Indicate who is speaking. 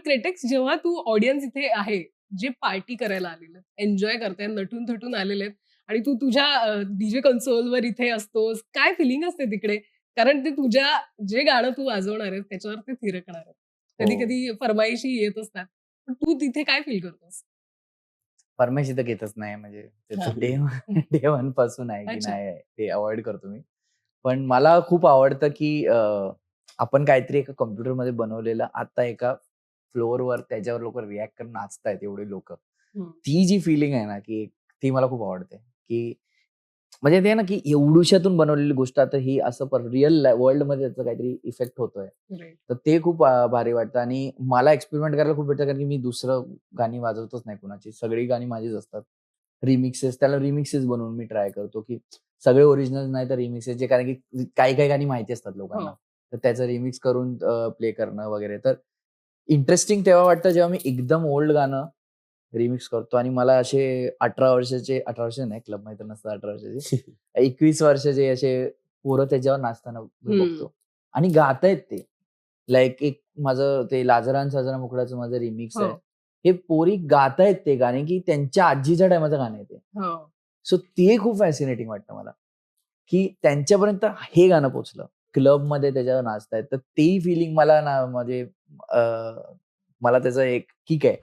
Speaker 1: Critics जेव्हा तू audience इथे आहे जे पार्टी करायला आलेले एन्जॉय करताय नटून थटून आलेले आहेत आणि तू तुझ्या डीजे कन्सोलवर इथे असतोस काय फिलिंग असते तिकडे? कारण ते तुझ्या जे गाणं तू वाजवणार आहेस त्याच्यावर ते थिरकणार आहेत. कधी
Speaker 2: हो.
Speaker 1: कधी फरमाईशी येत असतात. पण तू तिथे काय फील करतोस?
Speaker 2: परमेश तर घेतच नाही म्हणजे डे वन पासून आहे की. नाही ते अवॉइड करतो मी. पण मला खूप आवडतं की आपण काहीतरी एका कम्प्युटरमध्ये बनवलेलं आता एका फ्लोअरवर त्याच्यावर लोक रिॲक्ट करून नाचतायत एवढे लोक. ती जी फिलिंग आहे ना की ती मला खूप आवडते की म्हणजे ते ना की एवढुशातून बनवलेली गोष्ट आता ही असं रिअल वर्ल्डमध्ये त्याचा काहीतरी इफेक्ट होतोय. तर ते खूप भारी वाटतं आणि मला एक्सपेरिमेंट करायला खूप भेटतं कारण की मी दुसरं गाणी वाजवतच नाही कुणाची सगळी गाणी माझीच असतात रिमिक्सेस त्याला रिमिक्सेस बनवून मी ट्राय करतो की सगळे ओरिजिनल नाही तर रिमिक्सेस जे कारण की काही काही गाणी माहिती असतात लोकांना
Speaker 1: हो.
Speaker 2: तर त्याचं रिमिक्स करून प्ले करणं वगैरे तर इंटरेस्टिंग तेव्हा वाटतं जेव्हा मी एकदम ओल्ड गाणं रिमिक्स करतो. आणि मला असे अठरा वर्षाचे अठरा वर्ष नाही क्लब माहिती नसतं अठरा वर्षाचे. एकवीस वर्षाचे असे पोरं त्याच्यावर नाचताना. बघतो. आणि गातायत ते. लाईक एक माझं ते लाजरान साजरा मुकडाचं माझं रिमिक्स
Speaker 1: हो.
Speaker 2: आहे. हे पोरी गातायत ते गाणे की त्यांच्या आजीच्या टायमाचं गाणं आहे ते.
Speaker 1: हो.
Speaker 2: सो ते खूप फॅसिनेटिंग वाटतं मला. की त्यांच्यापर्यंत हे गाणं पोचलं क्लबमध्ये त्याच्यावर नाचतायत तर तेही फिलिंग मला ना म्हणजे मला त्याचं एक किक आहे.